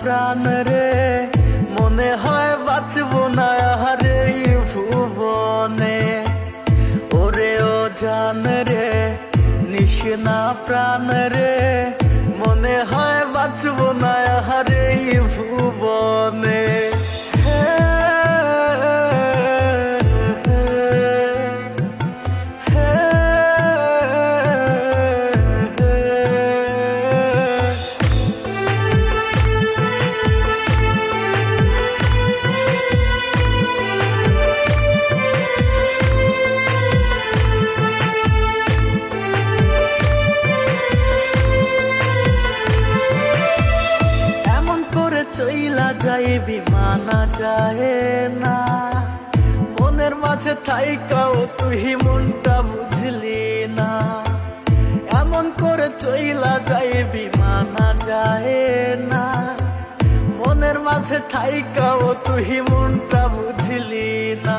প্রাণ রে যায় না মনের মাঝে থাইকাও তুই মনটা বুঝলি না। এমন করে চইলা যায় মানা যায় না। মনের মাঝে থাইকাও তুই মনটা বুঝলি না।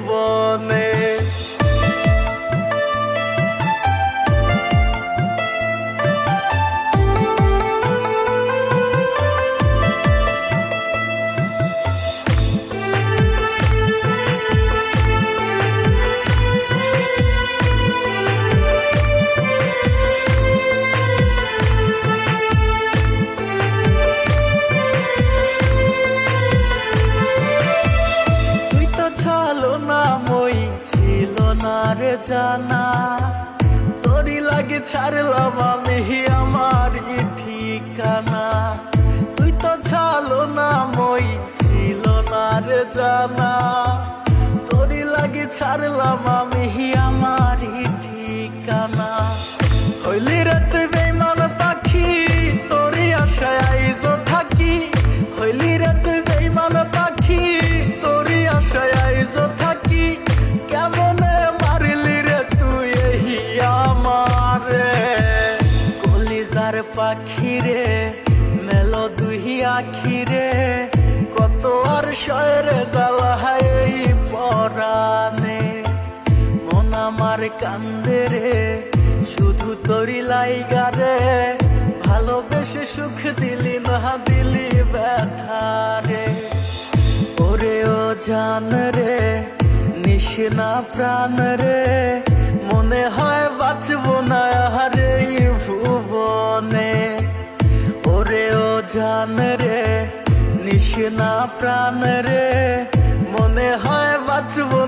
লাগে ছাড়লাম আমি আমার ঠিকানা। তুই তো ছালো না, মই ছিল না রে জানা। তোরই লাগে ছাড়লাম আমি আমার ঠিকানা। হইলি রে তুই বেমান পাখি, তোরই আশায় রে, কত আর শয়রে জ্বালায় এই পরানে মন আমার কান্দে রে, শুধু তোরি লাইগা রে। ভালোবেসে সুখ দিলি না, দিলি ব্যথা রে। ওরে ও জান রে নিশনা প্রাণ রে, মনে হয় না প্রাণ রে মনে হয় বাঁচবো